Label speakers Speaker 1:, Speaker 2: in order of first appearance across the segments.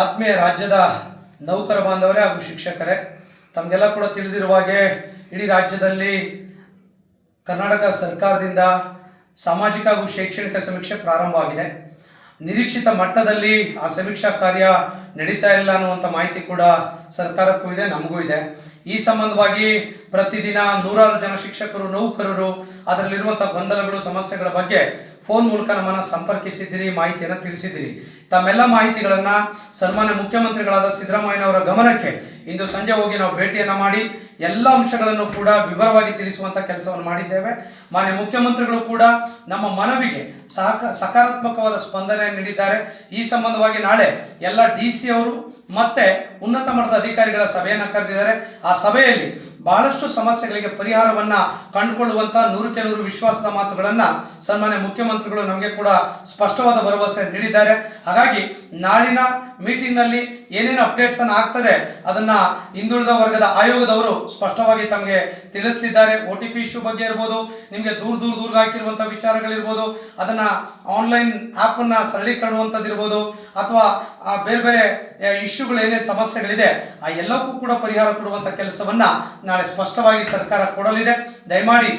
Speaker 1: ಆತ್ಮೀಯ ರಾಜ್ಯದ ನೌಕರ ಬಾಂಧವರೇ ಹಾಗೂ ಶಿಕ್ಷಕರೇ, ತಮಗೆಲ್ಲ ಕೂಡ ತಿಳಿದಿರುವ ಹಾಗೆ ಇಡೀ ರಾಜ್ಯದಲ್ಲಿ ಕರ್ನಾಟಕ ಸರ್ಕಾರದಿಂದ ಸಾಮಾಜಿಕ ಹಾಗೂ ಶೈಕ್ಷಣಿಕ ಸಮೀಕ್ಷೆ ಪ್ರಾರಂಭವಾಗಿದೆ. ನಿರೀಕ್ಷಿತ ಮಟ್ಟದಲ್ಲಿ ಆ ಸಮೀಕ್ಷಾ ಕಾರ್ಯ ನಡೀತಾ ಇಲ್ಲ ಅನ್ನುವಂಥ ಮಾಹಿತಿ ಕೂಡ ಸರ್ಕಾರಕ್ಕೂ ಇದೆ, ನಮಗೂ ಇದೆ. ಈ ಸಂಬಂಧವಾಗಿ ಪ್ರತಿದಿನ ನೂರಾರು ಜನ ಶಿಕ್ಷಕರು, ನೌಕರರು ಅದರಲ್ಲಿರುವಂಥ ಗೊಂದಲಗಳು, ಸಮಸ್ಯೆಗಳ ಬಗ್ಗೆ ಫೋನ್ ಮೂಲಕ ನಮ್ಮನ್ನು ಸಂಪರ್ಕಿಸಿದ್ದೀರಿ, ಮಾಹಿತಿಯನ್ನು ತಿಳಿಸಿದ್ದೀರಿ. ತಮ್ಮೆಲ್ಲ ಮಾಹಿತಿಗಳನ್ನು ಸನ್ಮಾನ್ಯ ಮುಖ್ಯಮಂತ್ರಿಗಳಾದ ಸಿದ್ದರಾಮಯ್ಯನವರ ಗಮನಕ್ಕೆ ಇಂದು ಸಂಜೆ ಹೋಗಿ ನಾವು ಭೇಟಿಯನ್ನು ಮಾಡಿ ಎಲ್ಲ ಅಂಶಗಳನ್ನು ಕೂಡ ವಿವರವಾಗಿ ತಿಳಿಸುವಂಥ ಕೆಲಸವನ್ನು ಮಾಡಿದ್ದೇವೆ. ಮಾನ್ಯ ಮುಖ್ಯಮಂತ್ರಿಗಳು ಕೂಡ ನಮ್ಮ ಮನವಿಗೆ ಸಹಕ ಸಕಾರಾತ್ಮಕವಾದ ಸ್ಪಂದನೆ ನೀಡಿದ್ದಾರೆ. ಈ ಸಂಬಂಧವಾಗಿ ನಾಳೆ ಎಲ್ಲ ಡಿ ಅವರು ಮತ್ತೆ ಉನ್ನತ ಮಟ್ಟದ ಅಧಿಕಾರಿಗಳ ಸಭೆಯನ್ನು ಕರೆದಿದ್ದಾರೆ. ಆ ಸಭೆಯಲ್ಲಿ ಬಹಳಷ್ಟು ಸಮಸ್ಯೆಗಳಿಗೆ ಪರಿಹಾರವನ್ನ ಕಂಡುಕೊಳ್ಳುವಂತ ನೂರಕ್ಕೆ ನೂರು ವಿಶ್ವಾಸದ ಮಾತುಗಳನ್ನ ಸನ್ಮಾನ್ಯ ಮುಖ್ಯಮಂತ್ರಿಗಳು ನಮಗೆ ಕೂಡ ಸ್ಪಷ್ಟವಾದ ಭರವಸೆ ನೀಡಿದ್ದಾರೆ. ಹಾಗಾಗಿ ನಾಳಿನ ಮೀಟಿಂಗ್ನಲ್ಲಿ ಏನೇನು ಅಪ್ಡೇಟ್ಸ್ ಅನ್ನು ಆಗ್ತದೆ ಅದನ್ನ ಹಿಂದುಳಿದ ವರ್ಗದ ಆಯೋಗದವರು ಸ್ಪಷ್ಟವಾಗಿ ತಮಗೆ ತಿಳಿಸ್ತಿದ್ದಾರೆ. ಒ ಟಿ ಪಿ ಇಶ್ಯೂ ಬಗ್ಗೆ ಇರ್ಬೋದು, ನಿಮಗೆ ದೂರ ದೂರ ದೂರ ಹಾಕಿರುವಂಥ ವಿಚಾರಗಳಿರ್ಬೋದು, ಅದನ್ನ ಆನ್ಲೈನ್ ಆ್ಯಪನ್ನು ಸರಳೀಕರಣವಂಥದ್ದು ಇರ್ಬೋದು ಅಥವಾ ಆ ಬೇರೆ ಬೇರೆ ಇಶ್ಯೂಗಳು ಏನೇನು ಸಮಸ್ಯೆಗಳಿದೆ, ಆ ಎಲ್ಲಕ್ಕೂ ಕೂಡ ಪರಿಹಾರ ಕೊಡುವಂಥ ಕೆಲಸವನ್ನ ನಾಳೆ ಸ್ಪಷ್ಟವಾಗಿ ಸರ್ಕಾರ ಕೊಡಲಿದೆ. ದಯಮಾಡಿ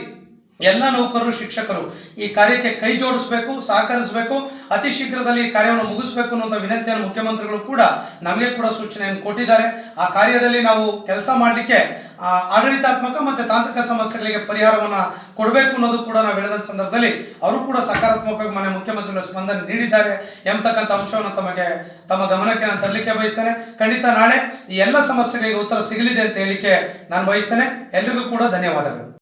Speaker 1: ಎಲ್ಲ ನೌಕರರು, ಶಿಕ್ಷಕರು ಈ ಕಾರ್ಯಕ್ಕೆ ಕೈ ಜೋಡಿಸಬೇಕು, ಸಹಕರಿಸಬೇಕು. ಅತಿ ಶೀಘ್ರದಲ್ಲಿ ಕಾರ್ಯವನ್ನು ಮುಗಿಸಬೇಕು ಅನ್ನುವಂಥ ವಿನಂತಿಯನ್ನು ಮುಖ್ಯಮಂತ್ರಿಗಳು ಕೂಡ ನಮಗೆ ಕೂಡ ಸೂಚನೆಯನ್ನು ಕೊಟ್ಟಿದ್ದಾರೆ. ಆ ಕಾರ್ಯದಲ್ಲಿ ನಾವು ಕೆಲಸ ಮಾಡಲಿಕ್ಕೆ ಆಡಳಿತಾತ್ಮಕ ಮತ್ತು ತಾಂತ್ರಿಕ ಸಮಸ್ಯೆಗಳಿಗೆ ಪರಿಹಾರವನ್ನು ಕೊಡಬೇಕು ಅನ್ನೋದು ಕೂಡ ನಾವು ಹೇಳಿದ ಸಂದರ್ಭದಲ್ಲಿ ಅವರು ಕೂಡ ಸಕಾರಾತ್ಮಕವಾಗಿ ಮನೆ ಮುಖ್ಯಮಂತ್ರಿಗಳು ಸ್ಪಂದನೆ ನೀಡಿದ್ದಾರೆ. ಎಂಬತಕ್ಕಂಥ ಅಂಶವನ್ನು ತಮಗೆ, ತಮ್ಮ ಗಮನಕ್ಕೆ ನಾನು ತರಲಿಕ್ಕೆ ಬಯಸ್ತೇನೆ. ಖಂಡಿತ ನಾಳೆ ಈ ಎಲ್ಲ ಸಮಸ್ಯೆಗಳಿಗೆ ಉತ್ತರ ಸಿಗಲಿದೆ ಅಂತ ಹೇಳಿಕೆ ನಾನು ಬಯಸ್ತೇನೆ. ಎಲ್ರಿಗೂ ಕೂಡ ಧನ್ಯವಾದಗಳು.